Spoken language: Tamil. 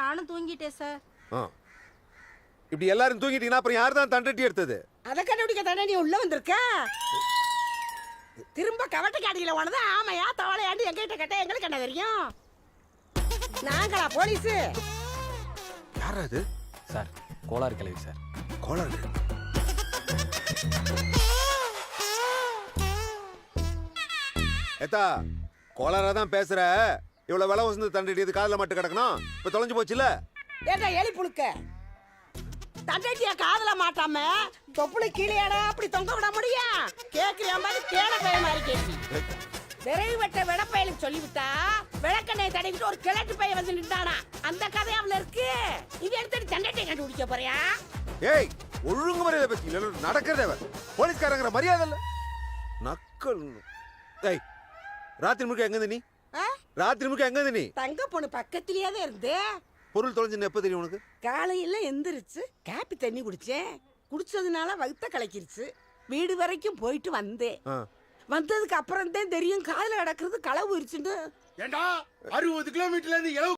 நானும் தூங்கிட்டேன் சார் ஆ. இப்படி எல்லாரும் தூங்கிட்டீங்கன்னா அப்புறம் யார் தான் தண்டட்டி எடுத்தது? அதை கண்டுபிடிக்க தானே நீ உள்ள வந்திருக்க? திரும்ப கவட்ட காடியில உனது ஆமையா தவளையாண்டு எங்கிட்ட கேட்ட எங்களுக்கு என்ன தெரியும்? நாங்களா போலீஸ்? யார் அது சார் கோளாறு கிளவி சார். கோளாறு? ஏத்தா கோளாரா தான் பேசுற. இவ்வளவு விலை வசந்து தண்டட்டி காதுல மட்டும் கிடக்கணும். இப்ப தொலைஞ்சு போச்சுல ஏட்டா எலி புழுக்க? தண்டட்டிய காதுல மாட்டாம தொப்புளை கீழேடா அப்படி தொங்க விட முடியும் கேக்குறியா மாதிரி கேன பய மாதிரி கேட்டி விரைவு வெட்ட விடப்பயலுக்கு சொல்லிவிட்டா விளக்கெண்ணெய் தடவிட்டு ஒரு கிழட்டு பையன் வந்து நின்றானா? அந்த கதை அவள இருக்கு. இது எடுத்துட்டு தண்டட்டை கண்டுபிடிக்க போறியா? ஏய் ஒழுங்கு மரியாதை பத்தி இல்ல நடக்கிறதே. போலீஸ்காரங்கிற மரியாதை இல்ல. நக்கல் ஏய் ராத்திரி முழுக்க எங்க நீ? ராத்திரி முழுக்க எங்க நீ? தங்க பொண்ணு பக்கத்திலேயே தான் இருந்து. பொருள் தொலைஞ்சுன்னு எப்ப தெரியும் உனக்கு? காலையில எந்திரிச்சு காப்பி தண்ணி குடிச்சேன். குடிச்சதுனால வகுத்த கலக்கிருச்சு. வீடு வரைக்கும் போயிட்டு வந்தேன். ஆ. வந்ததுக்கு அப்புறம் தான் தெரியும் காதுல கிடக்குறது களவு இருச்சுன்னு ஏண்டா அறுபது கிலோமீட்டர்ல இருந்து இளவு